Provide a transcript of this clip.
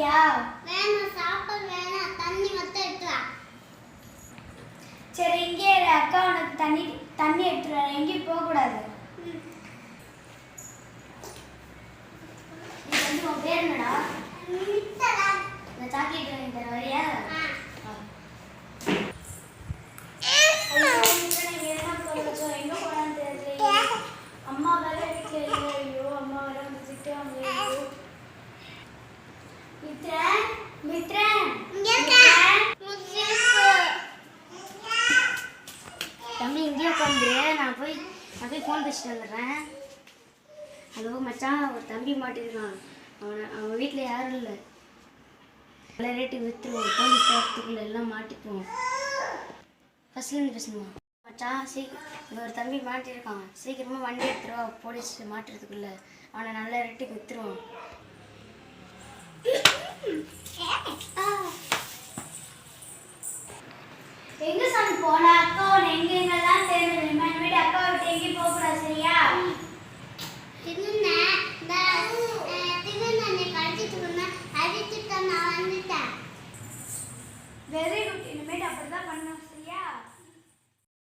வரியா வேணாம் சாப்பாடு வேணாம். தண்ணி மட்டும் எடுத்து வா சரி இங்கே. அக்கா உனக்கு தண்ணி தண்ணி எடுத்துட்டு வரேன். எங்கேயும் போகக்கூடாது. பேர் என்னடா? சாக்லேட் வாங்கி தர வரியா தம்பி இங்கேயே உட்காந்து நான் போய் நான் போய் ஃபோன் பேசிட்டு வந்துடுறேன். ஹலோ மச்சான் ஒரு தம்பி மாட்டிருக்கான். அவன் அவன் வீட்டில் யாரும் இல்லை. நல்ல ரேட்டுக்கு விற்றுருவோம் போலீஸ் வரத்துக்குள்ள எல்லாம் மாட்டிப்போம். ஃபஸ்ட்லேருந்து பேசணுமா? மச்சான் சீக்கிரம் ஒரு தம்பி மாட்டிருக்கான். சீக்கிரமாக வண்டி எடுத்துருவா போலீஸ் மாட்டுறதுக்குள்ள. அவனை நல்ல ரேட்டுக்கு விற்றுருவோம் எங்க சாமி போன அக்கா உன்னை எங்க எங்கெல்லாம் தேர்ந்து இனிமேட்டு அக்கா விட்டு எங்கேயும் போகக்கூடாது சரியா? தின்னுன இந்த தின்னு அடிச்சுட்டு நான் வந்துட்டேன்.